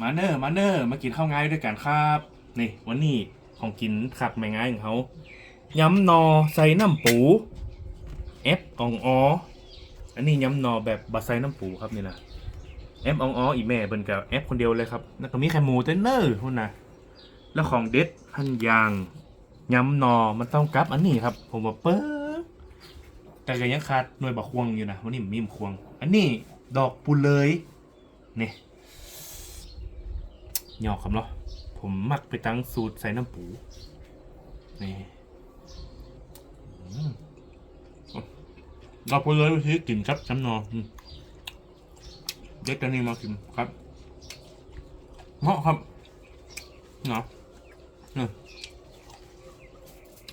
มาเนอร์มาเนอร์มากินข้าวง่ายด้วยกันครับ นี่วันนี้ของกินขัดไม่ง่ายของเขายำนอใส่น้ำปูเอฟอองอออันนี้ยำนอแบบบะใส่น้ำปูครับนี่นะเอฟอองอออีแม่เบิ่นกับเอฟคนเดียวเลยครับแล้วก็มีไข่หมูเต้นเนอร์พุ่นนะแล้วของเด็ดพันยางยำนอมันต้องกับอันนี้ครับ ผมว่าเปิ้งแต่ก็ยังขาดหน่วยบักควงอยู่นะวันนี้มีมควง อันนี้ดอกปูเลยนี่ หยอกคำเนาะผมมักไปตั้งสูตรใส่น้ำปูนี่เราไปเลยวิธีกินครับจำนออืมเด็กกันนี่มากินครับเหมาะครับเนาะนี่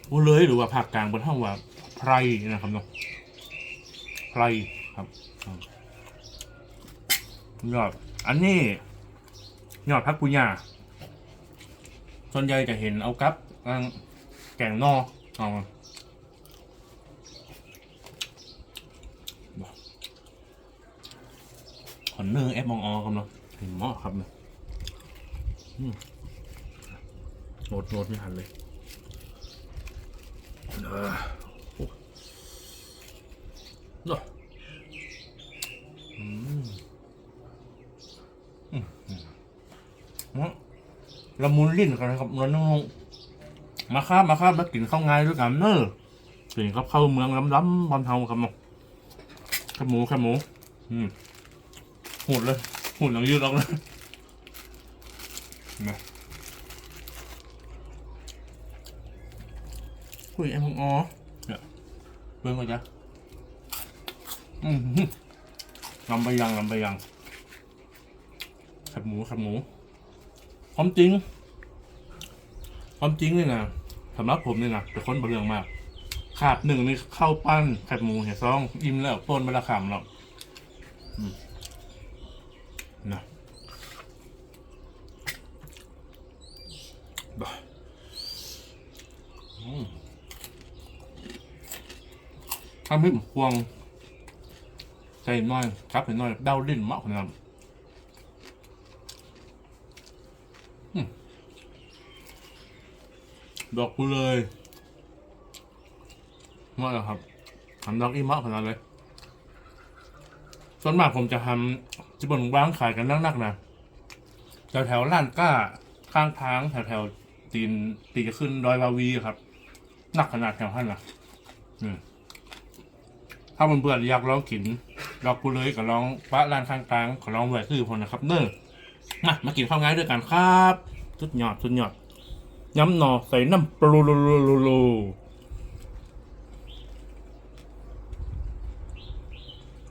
ปูเลยหรือว่าภาคกลางบนห้องว่าไพรนะครับเนาะไพรครับยอดอันนี้ ยอดพักปุญญาส่วนใหญ่จะเห็นเอากับแกงนอเอาขอนเนื้อแอปมองอครับเนาะเห็นหมาะครับเนาะอืมดโนดไม่ทันเลยเออโอ้เนาะอืม มะ ละมุนลิ้นกันนะครับน้องงมาครับมาครับมากินข้าวงายด้วยกันเนอะกินครับเข้าเมืองล้ำล้ำบอลเทาครับเนาะข้าหมูข้าหมูอืมหูดเลยหูดหลังยืดออกเลยนะคุยแอมของอ๋อเนี่ยเบิ่งก่อนจ้ะอืมลำไปยังลำไปยังขับหมูขับหมู ความจริง ความจริงเลยนะสำหรับผมเนี่ยนะเป็นคนบะเรืองมาก ขาดหนึ่งนี่ข้าวปั้นแคบหมูเห็ดซองอิ่มแล้วต้นบะละขามหรอกนะบ่ทำให้ผมควงใจน้อยครับเห็นน้อยเดาลิ้นมากขนาดนั้น ดอกกูเลยมากแล้วครับทำดอกอีมากขนาดเลย ส่วนมากผมจะทำจะบนบ้างขายกันนักๆนะแถวแถวๆร้านก้าข้างทางแถวแถวตีนตีจะขึ้นดอยวาวีครับหนักขนาดแถวท่านนะถ้ามันเบื่อนอยากลองกินดอกกูเลยก็ลองปะร้านข้างทางก็ลองแหวกซื้อพนนะครับเนอ มามากินข้าวง่ายด้วยกันครับสุดยอดสุดยอดย้ำหนอใส่น้ำปลูลูลูลูลู